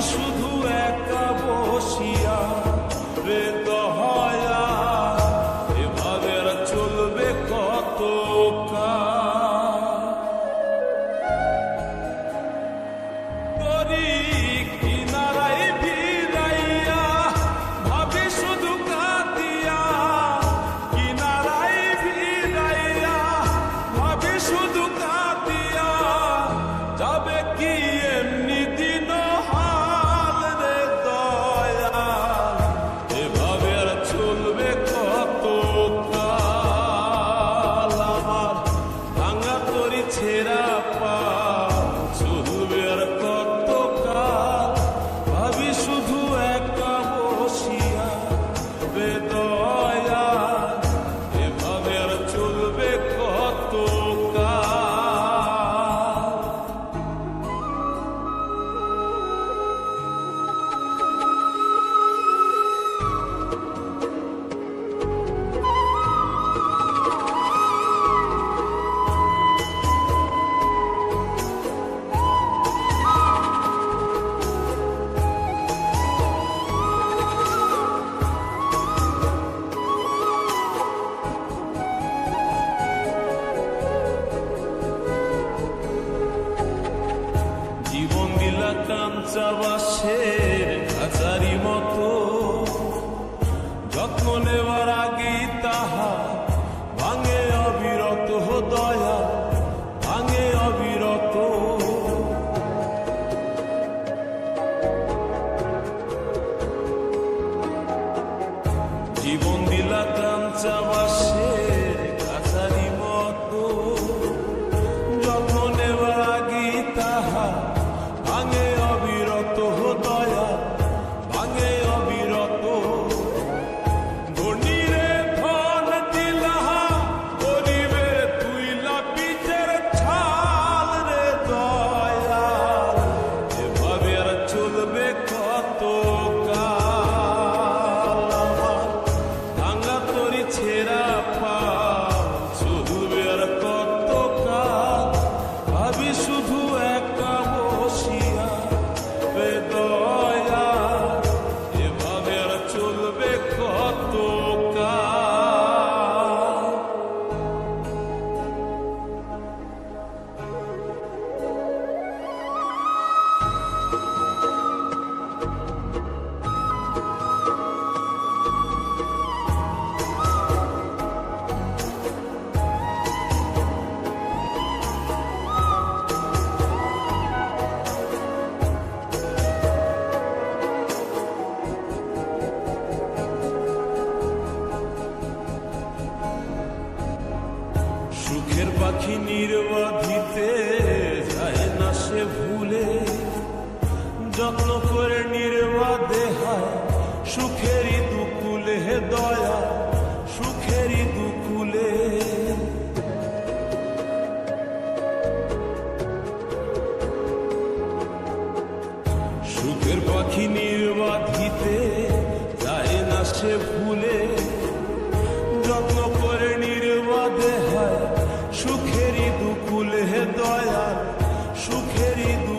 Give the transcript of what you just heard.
শুধু চাবাসের খাঁচারি মতো। যত্ন নেওয়ার আগে তাহা ভাঙে অবিরত দয়া, ভাঙে অবিরত। জীবন দিলা কাঞ্চাবাসী নির্বাধিতে, যায় না সে ভুলে। যত্ন করে নির্বাধে হয়, সুখেরই দুকুলে দয়া, সুখেরই দুকুলে। সুখের পাখি নির্বাধিতে, যায় না সে ভুলে। querido.